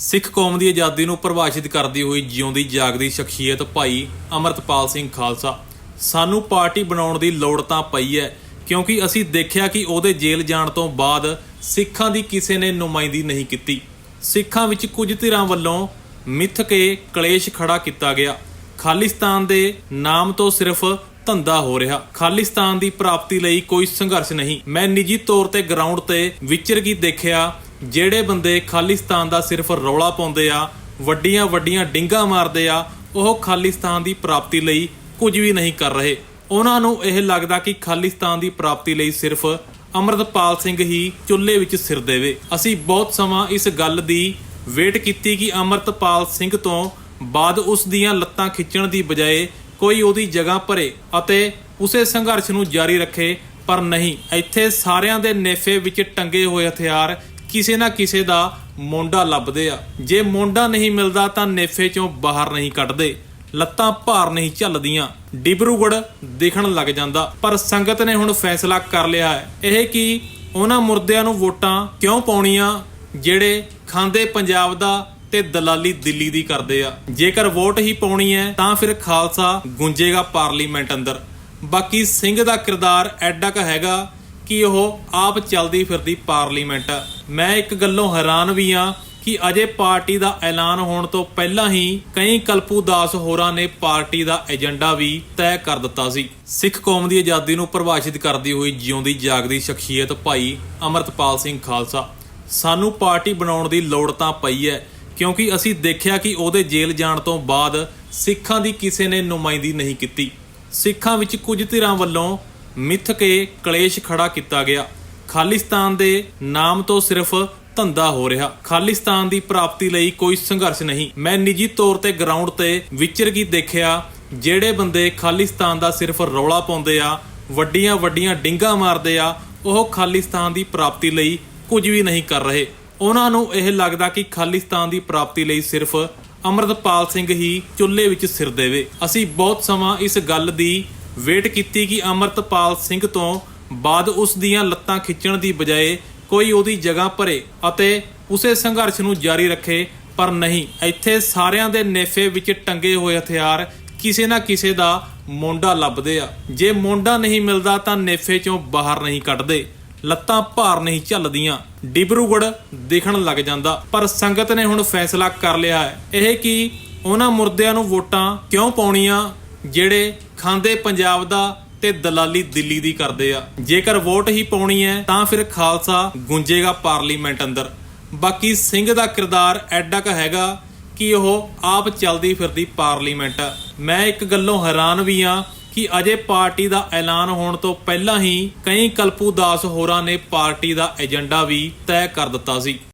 ਸਿੱਖ ਕੌਮ ਦੀ ਆਜ਼ਾਦੀ ਨੂੰ ਪਰਿਭਾਸ਼ਿਤ ਕਰਦੀ ਹੋਈ ਜਿਉਂਦੀ ਜਾਗਦੀ ਸ਼ਖਸੀਅਤ ਭਾਈ ਅਮਰਤਪਾਲ ਸਿੰਘ ਖਾਲਸਾ। ਸਾਨੂੰ ਪਾਰਟੀ ਬਣਾਉਣ ਦੀ ਲੋੜ ਤਾਂ ਪਈ ਹੈ, ਕਿਉਂਕਿ ਅਸੀਂ ਦੇਖਿਆ ਕਿ ਉਹਦੇ ਜੇਲ੍ਹ ਜਾਣ ਤੋਂ ਬਾਅਦ ਸਿੱਖਾਂ ਦੀ ਕਿਸੇ ਨੇ ਨੁਮਾਇੰਦੀ ਨਹੀਂ ਕੀਤੀ। ਸਿੱਖਾਂ ਵਿੱਚ ਕੁਝ ਧਿਰਾਂ ਵੱਲੋਂ ਮਿੱਥ ਕੇ ਕਲੇਸ਼ ਖੜਾ ਕੀਤਾ ਗਿਆ। ਖਾਲਿਸਤਾਨ ਦੇ ਨਾਮ ਤੋਂ ਸਿਰਫ ਧੰਦਾ ਹੋ ਰਿਹਾ। ਖਾਲਿਸਤਾਨ ਦੀ ਪ੍ਰਾਪਤੀ ਲਈ ਕੋਈ ਸੰਘਰਸ਼ ਨਹੀਂ। ਮੈਂ ਨਿੱਜੀ ਤੌਰ ਤੇ ਗਰਾਊਂਡ ਤੇ ਵਿਚਰ ਕੀ ਦੇਖਿਆ ਜਿਹੜੇ ਬੰਦੇ ਖਾਲਿਸਤਾਨ ਦਾ ਸਿਰਫ ਰੌਲਾ ਪਾਉਂਦੇ ਆ, ਵੱਡੀਆਂ ਵੱਡੀਆਂ ਡਿੰਗਾ ਮਾਰਦੇ ਆ, ਉਹ ਖਾਲਿਸਤਾਨ ਦੀ ਪ੍ਰਾਪਤੀ ਲਈ ਕੁਝ ਵੀ ਨਹੀਂ ਕਰ ਰਹੇ। ਉਹਨਾਂ ਨੂੰ ਇਹ ਲੱਗਦਾ ਕਿ ਖਾਲਿਸਤਾਨ ਦੀ ਪ੍ਰਾਪਤੀ ਲਈ ਸਿਰਫ ਅਮਰਤਪਾਲ ਸਿੰਘ ਹੀ ਚੁੱਲ੍ਹੇ ਵਿੱਚ ਸਿਰ ਦੇਵੇ। ਅਸੀਂ ਬਹੁਤ ਸਮਾਂ ਇਸ ਗੱਲ ਦੀ ਵੇਟ ਕੀਤੀ ਕਿ ਅਮਰਤਪਾਲ ਸਿੰਘ ਤੋਂ ਬਾਅਦ ਉਸ ਦੀਆਂ ਲੱਤਾਂ ਖਿੱਚਣ ਦੀ ਬਜਾਏ ਕੋਈ ਉਹਦੀ ਜਗ੍ਹਾ ਭਰੇ ਅਤੇ ਉਸੇ ਸੰਘਰਸ਼ ਨੂੰ ਜਾਰੀ ਰੱਖੇ, ਪਰ ਨਹੀਂ। ਇੱਥੇ ਸਾਰਿਆਂ ਦੇ ਨੇਫੇ ਵਿੱਚ ਟੰਗੇ ਹੋਏ ਹਥਿਆਰ ਕਿਸੇ ਨਾ ਕਿਸੇ ਦਾ ਮੋਢਾ ਲੱਭਦੇ ਆ। ਜੇ ਮੋਢਾ ਨਹੀਂ ਮਿਲਦਾ ਤਾਂ ਨੇਫੇ ਚੋਂ ਬਾਹਰ ਨਹੀਂ ਕੱਢਦੇ। ਲੱਤਾਂ ਭਾਰ ਨਹੀਂ ਝੱਲਦੀਆਂ। ਡਿਬਰੂਗੜ ਦਿਖਣ ਲੱਗ ਜਾਂਦਾ। ਪਰ ਸੰਗਤ ਨੇ ਹੁਣ ਫੈਸਲਾ ਕਰ ਲਿਆ ਹੈ। ਇਹ ਕਿ ਉਹਨਾਂ ਮੁਰਦਿਆਂ ਨੂੰ ਵੋਟਾਂ ਕਿਉਂ ਪਾਉਣੀਆਂ, ਜਿਹੜੇ ਖਾਂਦੇ ਪੰਜਾਬ ਦਾ ਤੇ ਦਲਾਲੀ ਦਿੱਲੀ ਦੀ ਕਰਦੇ ਆ। ਜੇਕਰ ਵੋਟ ਹੀ ਪਾਉਣੀ ਹੈ, ਤਾਂ ਫਿਰ ਖਾਲਸਾ ਗੁੰਜੇਗਾ ਪਾਰਲੀਮੈਂਟ ਅੰਦਰ। ਬਾਕੀ ਸਿੰਘ ਦਾ ਕਿਰਦਾਰ ਐਡਾ ਕ ਹੈਗਾ ਕਿ ਉਹ ਆਪ ਚਲਦੀ ਫਿਰਦੀ ਪਾਰਲੀਮੈਂਟ। ਮੈਂ ਇੱਕ ਗੱਲੋਂ ਹੈਰਾਨ ਵੀ ਆ ਕਿ ਅਜੇ ਪਾਰਟੀ ਦਾ ਐਲਾਨ ਹੋਣ ਤੋਂ ਪਹਿਲਾਂ ਹੀ ਕਈ ਕਲਪੂ ਦਾਸ ਹੋਰਾਂ ਨੇ ਪਾਰਟੀ ਦਾ ਏਜੰਡਾ ਵੀ ਤੈਅ ਕਰ ਦਿੱਤਾ ਸੀ। ਸਿੱਖ ਕੌਮ ਦੀ ਆਜ਼ਾਦੀ ਨੂੰ ਪਰਿਭਾਸ਼ਿਤ ਕਰਦੀ ਹੋਈ ਜਿਉਂਦੀ ਜਾਗਦੀ ਸ਼ਖਸੀਅਤ ਭਾਈ ਅਮਰਤਪਾਲ ਸਿੰਘ ਖਾਲਸਾ। ਸਾਨੂੰ ਪਾਰਟੀ ਬਣਾਉਣ ਦੀ ਲੋੜ ਤਾਂ ਪਈ ਹੈ, ਕਿਉਂਕਿ ਅਸੀਂ ਦੇਖਿਆ ਕਿ ਉਹਦੇ ਜੇਲ੍ਹ ਜਾਣ ਤੋਂ ਬਾਅਦ ਸਿੱਖਾਂ ਦੀ ਕਿਸੇ ਨੇ ਨੁਮਾਇੰਦੀ ਨਹੀਂ ਕੀਤੀ। ਸਿੱਖਾਂ ਵਿੱਚ ਕੁਝ ਧਿਰਾਂ ਵੱਲੋਂ ਮਿੱਥ ਕੇ ਕਲੇਸ਼ ਖੜਾ ਕੀਤਾ ਗਿਆ। ਖਾਲਿਸਤਾਨ ਦੇ ਨਾਮ ਤੋਂ ਸਿਰਫ ਧੰਦਾ ਹੋ ਰਿਹਾ। ਖਾਲਿਸਤਾਨ ਦੀ ਪ੍ਰਾਪਤੀ ਲਈ ਕੋਈ ਸੰਘਰਸ਼ ਨਹੀਂ। ਮੈਂ ਨਿੱਜੀ ਤੌਰ ਤੇ ਗਰਾਊਂਡ ਤੇ ਵਿਚਰ ਕੀ ਦੇਖਿਆ, ਜਿਹੜੇ ਬੰਦੇ ਖਾਲਿਸਤਾਨ ਦਾ ਸਿਰਫ ਰੌਲਾ ਪਾਉਂਦੇ ਆ, ਵੱਡੀਆਂ ਵੱਡੀਆਂ ਡਿੰਗਾ ਮਾਰਦੇ ਆ, ਉਹ ਖਾਲਿਸਤਾਨ ਦੀ ਪ੍ਰਾਪਤੀ ਲਈ ਕੁਝ ਵੀ ਨਹੀਂ ਕਰ ਰਹੇ। ਉਹਨਾਂ ਨੂੰ ਇਹ ਲੱਗਦਾ ਕਿ ਖਾਲਿਸਤਾਨ ਦੀ ਪ੍ਰਾਪਤੀ ਲਈ ਸਿਰਫ ਅਮਰਤਪਾਲ ਸਿੰਘ ਹੀ ਚੁੱਲ੍ਹੇ ਵਿੱਚ ਸਿਰ ਦੇਵੇ। ਅਸੀਂ ਬਹੁਤ ਸਮਾਂ ਇਸ ਗੱਲ ਦੀ ਵੇਟ ਕੀਤੀ ਕਿ ਅਮਰਤਪਾਲ ਸਿੰਘ ਤੋਂ ਬਾਅਦ ਉਸ ਦੀਆਂ ਲੱਤਾਂ ਖਿੱਚਣ ਦੀ ਬਜਾਏ ਕੋਈ ਉਹਦੀ ਜਗ੍ਹਾ ਭਰੇ ਅਤੇ ਉਸੇ ਸੰਘਰਸ਼ ਨੂੰ ਜਾਰੀ ਰੱਖੇ, ਪਰ ਨਹੀਂ। ਇੱਥੇ ਸਾਰਿਆਂ ਦੇ ਨੇਫੇ ਵਿੱਚ ਟੰਗੇ ਹੋਏ ਹਥਿਆਰ ਕਿਸੇ ਨਾ ਕਿਸੇ ਦਾ ਮੋਢਾ ਲੱਭਦੇ ਆ। ਜੇ ਮੋਢਾ ਨਹੀਂ ਮਿਲਦਾ ਤਾਂ ਨੇਫੇ ਚੋਂ ਬਾਹਰ ਨਹੀਂ ਕੱਢਦੇ। ਲੱਤਾਂ ਭਾਰ ਨਹੀਂ ਝੱਲਦੀਆਂ। ਡਿਬਰੂਗੜ ਦਿਖਣ ਲੱਗ ਜਾਂਦਾ। ਪਰ ਸੰਗਤ ਨੇ ਹੁਣ ਫੈਸਲਾ ਕਰ ਲਿਆ ਹੈ। ਇਹ ਕਿ ਉਹਨਾਂ ਮੁਰਦਿਆਂ ਨੂੰ ਵੋਟਾਂ ਕਿਉਂ ਪਾਉਣੀਆਂ? ਜਿਹੜੇ ਖਾਂਦੇ ਪੰਜਾਬ ਦਾ ਤੇ ਦਲਾਲੀ ਦਿੱਲੀ ਦੀ ਕਰਦੇ ਆ। ਜੇਕਰ ਵੋਟ ਹੀ ਪਾਉਣੀ ਹੈ, ਤਾਂ ਫਿਰ ਖਾਲਸਾ ਗੁੰਜੇਗਾ ਪਾਰਲੀਮੈਂਟ ਅੰਦਰ। ਬਾਕੀ ਸਿੰਘ ਦਾ ਕਿਰਦਾਰ ਐਡਾ ਕ ਹੈਗਾ ਕਿ ਉਹ ਆਪ ਚਲਦੀ ਫਿਰਦੀ ਪਾਰਲੀਮੈਂਟ। ਆ। ਮੈਂ ਇੱਕ ਗੱਲੋਂ ਹੈਰਾਨ ਵੀ ਆ ਕਿ ਅਜੇ ਪਾਰਟੀ ਦਾ ਐਲਾਨ ਹੋਣ ਤੋਂ ਪਹਿਲਾਂ ਹੀ ਕਈ ਕਲਪੂ ਦਾਸ ਹੋਰਾਂ ਨੇ ਪਾਰਟੀ ਦਾ ਏਜੰਡਾ ਵੀ ਤੈਅ ਕਰ ਦਿੱਤਾ ਸੀ।